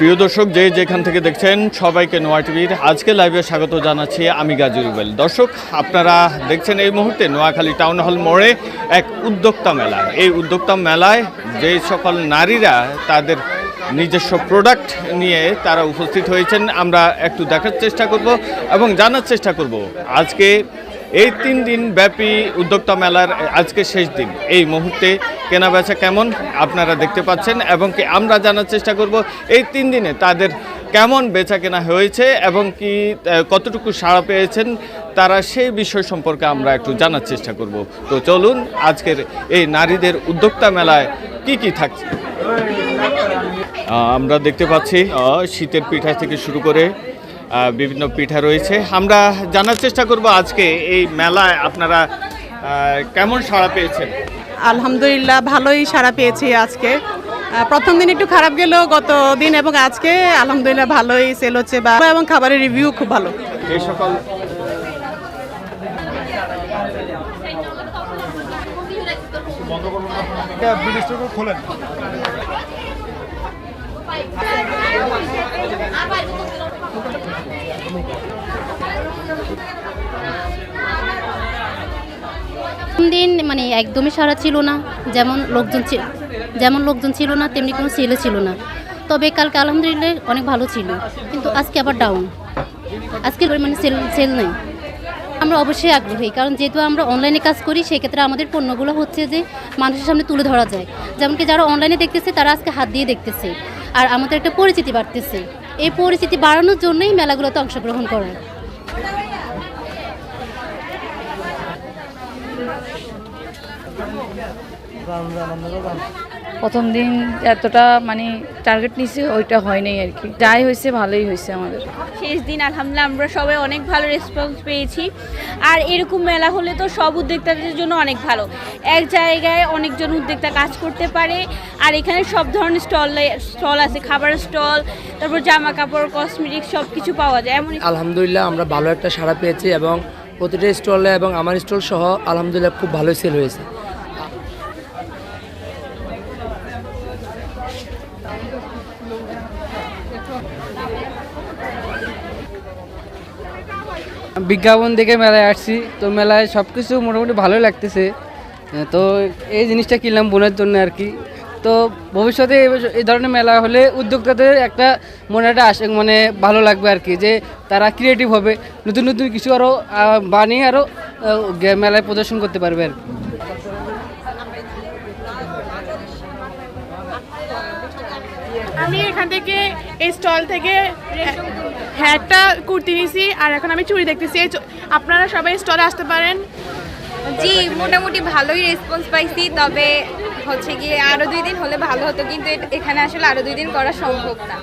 প্রিয় দর্শক, যে যেখান থেকে দেখছেন সবাইকে নোয়া টিভির আজকে লাইভে স্বাগত জানাচ্ছি আমি গাজী রুবেল। দর্শক, আপনারা দেখছেন এই মুহূর্তে নোয়াখালী টাউন হল মোড়ে এক উদ্যোক্তা মেলা। এই উদ্যোক্তা মেলায় যে সকল নারীরা তাদের নিজস্ব প্রোডাক্ট নিয়ে তারা উপস্থিত হয়েছেন, আমরা একটু দেখার চেষ্টা করব এবং জানার চেষ্টা করব। আজকে এই তিন দিন ব্যাপী উদ্যোক্তা মেলার আজকে শেষ দিন। এই মুহূর্তে কেনা বেচা কেমন আপনারা দেখতে পাচ্ছেন এবং কি আমরা জানার চেষ্টা করব এই তিন দিনে তাদের কেমন বেচা কেনা হয়েছে এবং কি কতটুকু সাড়া পেয়েছেন তারা সেই বিষয় সম্পর্কে আমরা একটু জানার চেষ্টা করব। তো চলুন, আজকের এই নারীদের উদ্যোক্তা মেলায় কি কি থাকছে? আমরা দেখতে পাচ্ছি শীতের পিঠা থেকে শুরু করে বিভিন্ন পিঠা রয়েছে। আমরা জানার চেষ্টা করব আজকে এই মেলায় আপনারা কেমন সাড়া পেয়েছেন? আলহামদুলিল্লাহ ভালোই সাড়া পেয়েছি আজকে। প্রথম দিন একটু খারাপ গেল গত দিন এবং আজকে আলহামদুলিল্লাহ ভালোই সেল হচ্ছে বা এবং খাবারের রিভিউ খুব ভালো। এই সকল খোলেন। দিন মানে একদমই সারা ছিল না। যেমন লোকজন যেমন লোকজন ছিল না, তেমনি কোনো সেলও ছিল না। তবে কালকে আলহামদুলিল্লাহ অনেক ভালো ছিল। কিন্তু আজকে আবার ডাউন আজকে মানে সেল সেল নেই। আমরা অবশ্যই আগ্রহী, কারণ যেহেতু আমরা অনলাইনে কাজ করি, সেক্ষেত্রে আমাদের পণ্যগুলো হচ্ছে যে মানুষের সামনে তুলে ধরা যায়। যেমন কি যারা অনলাইনে দেখতেছে, তারা আজকে হাত দিয়ে দেখতেছে। আর আমাদের একটা পরিচিতি বাড়তেছে। এই পরিচিতি বাড়ানোর জন্যই মেলাগুলোতে অংশগ্রহণ করা। প্রথম দিন এতটা মানে টার্গেট নিছে ওইটা হয় নাই আর কি। যাই হয়েছে ভালোই হয়েছে আমাদের। শেষ দিন আলহামদুলিল্লাহ আমরা সবাই অনেক ভালো রেসপন্স পেয়েছি। আর এরকম মেলা হলে তো সব উদ্যোক্তাদের জন্য অনেক ভালো। এক জায়গায় অনেকজন উদ্যোক্তা কাজ করতে পারে আর এখানে সব ধরনের স্টল স্টল আছে। খাবারের স্টল তারপর জামা কাপড় কসমেটিক সব কিছু পাওয়া যায়। এমন আলহামদুলিল্লাহ আমরা ভালো একটা সাড়া পেয়েছি এবং প্রতিটা স্টলে এবং আমার স্টল সহ আলহামদুলিল্লাহ খুব ভালোই সেল হয়েছে। বিজ্ঞাপন দেখে মেলায় আসছি, তো মেলায় সব কিছু মোটামুটি ভালোই লাগতেছে। তো এই জিনিসটা কিনলাম বোনের জন্য আর কি। তো ভবিষ্যতে এই ধরনের মেলা হলে উদ্যোক্তাদের একটা মনে একটা আশা মানে ভালো লাগবে আর কি যে তারা ক্রিয়েটিভ হবে। নতুন নতুন কিছু আরও বানিয়ে আরও মেলায় প্রদর্শন করতে পারবে আর কি। আমি এখান থেকে এই স্টল থেকে হ্যাঁ একটা কুর্তি নিছি আর এখন আমি চুড়ি দেখতেছি। আপনারা সবাই স্টলে আসতে পারেন। জি মোটামুটি ভালোই রেসপন্স পাইছি তবে হচ্ছে গিয়ে আরও দুই দিন হলে ভালো হতো, কিন্তু এখানে আসলে আরও দুই দিন করা সম্ভব না।